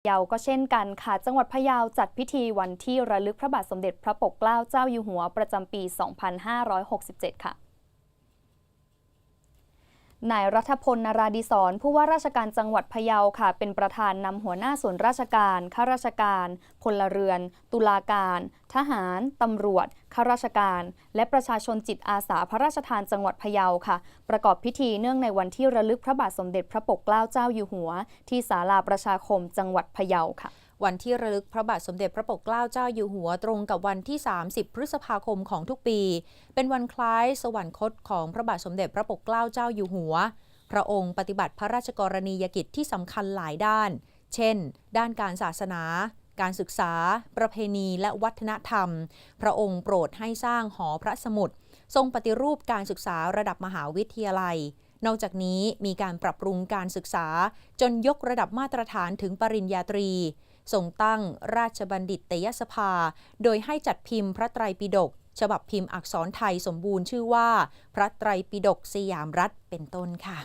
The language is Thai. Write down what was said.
พะเยาก็เช่นกันค่ะ จังหวัดพะเยาจัดพิธีวันที่ระลึกพระบาทสมเด็จพระปกเกล้าเจ้าอยู่หัวประจำปี 2567 ค่ะ นายรัฐพลนาราดิศรผู้ว่าราชการจังหวัดพะเยาค่ะ เป็นประธานนำหัวหน้าส่วนราชการข้าราชการพลเรือน ตุลาการ ทหารตำรวจข้าราชการ และประชาชนจิตอาสาพระราชทานจังหวัดพะเยาค่ะ ประกอบพิธีเนื่องในวันที่ระลึกพระบาทสมเด็จพระปกเกล้าเจ้าอยู่หัว ที่ศาลาประชาคมจังหวัดพะเยาค่ะ วันที่ระลึกพระบาทสมเด็จพระปกเกล้าเจ้าอยู่หัวตรงกับวันที่ 30 พฤษภาคมของทุกปี เป็นวันคล้ายสวรรคตของพระบาทสมเด็จพระปกเกล้าเจ้าอยู่หัว พระองค์ปฏิบัติพระราชกรณียกิจที่สำคัญหลายด้าน เช่น ด้านการศาสนา การศึกษา ประเพณีและวัฒนธรรม พระองค์โปรดให้สร้างหอพระสมุดทรงปฏิรูปการศึกษาระดับมหาวิทยาลัยนอกจากนี้มีการปรับปรุงการศึกษาจนยกระดับมาตรฐานถึงปริญญาตรี ทรงตั้งราชบัณฑิตยสภา โดยให้จัดพิมพ์พระไตรปิฎกฉบับพิมพ์อักษรไทยสมบูรณ์ชื่อว่า พระไตรปิฎกสยามรัฐเป็นต้นค่ะ